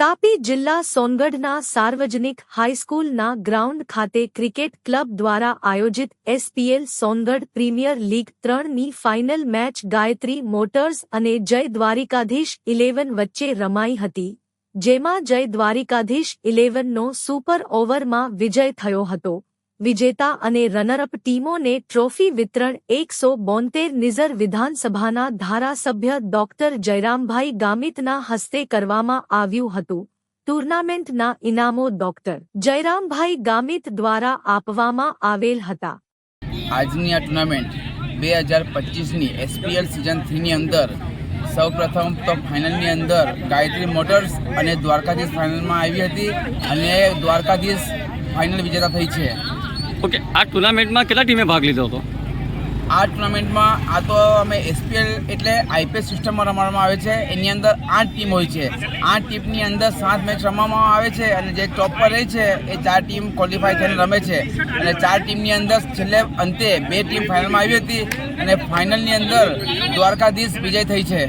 તાપી જિલ્લા સોનગઢના સાર્વજનિક હાઈસ્કૂલના ગ્રાઉન્ડ ખાતે ક્રિકેટ ક્લબ દ્વારા આયોજિત એસપીએલ સોનગઢ પ્રીમિયર લીગ ત્રણની ફાઇનલ મેચ ગાયત્રી મોટર્સ અને જય દ્વારિકાધીશ ઇલેવન વચ્ચે રમાઈ હતી, જેમાં જય દ્વારિકાધીશ ઇલેવનનો સુપર ઓવરમાં વિજય થયો હતો. વિજેતા અને રનરઅપ ટીમોને ટ્રોફી વિતરણ એકસો બોતેર નિઝર વિધાનસભાના ધારાસભ્ય ડોક્ટર જયરામભાઈ ગામિતના હસ્તે કરવામાં આવ્યું હતું. ટુર્નામેન્ટના ઇનામો ડોક્ટર જયરામભાઈ ગામિત દ્વારા આપવામાં આવેલ હતા. આજની આ ટુર્નામેન્ટ બે હજાર પચીસની એસપીએલ સિઝન થ્રીની અંદર સૌપ્રથમ તો ફાઇનલની અંદર ગાયત્રી મોટર્સ અને દ્વારકાધીશ ફાઇનલમાં આવી હતી અને દ્વારકાધીશ ફાઇનલ વિજેતા થઈ છે. ઓકે, આ ટુર્નામેન્ટમાં કેટલા ટીમે ભાગ લીધો હતો? આ ટુર્નામેન્ટમાં આ તો અમે એસપીએલ એટલે આઈપીએલ સિસ્ટમમાં રમવામાં આવે છે. એની અંદર આઠ ટીમ હોય છે. આઠ ટીમની અંદર સાત મેચ રમવામાં આવે છે અને જે ટોપ પર રહે છે, એ ચાર ટીમ ક્વોલિફાય થઈને રમે છે. અને ચાર ટીમની અંદર છેલ્લે અંતે બે ટીમ ફાઇનલમાં આવી હતી અને ફાઇનલની અંદર દ્વારકાધીશ વિજય થઈ છે.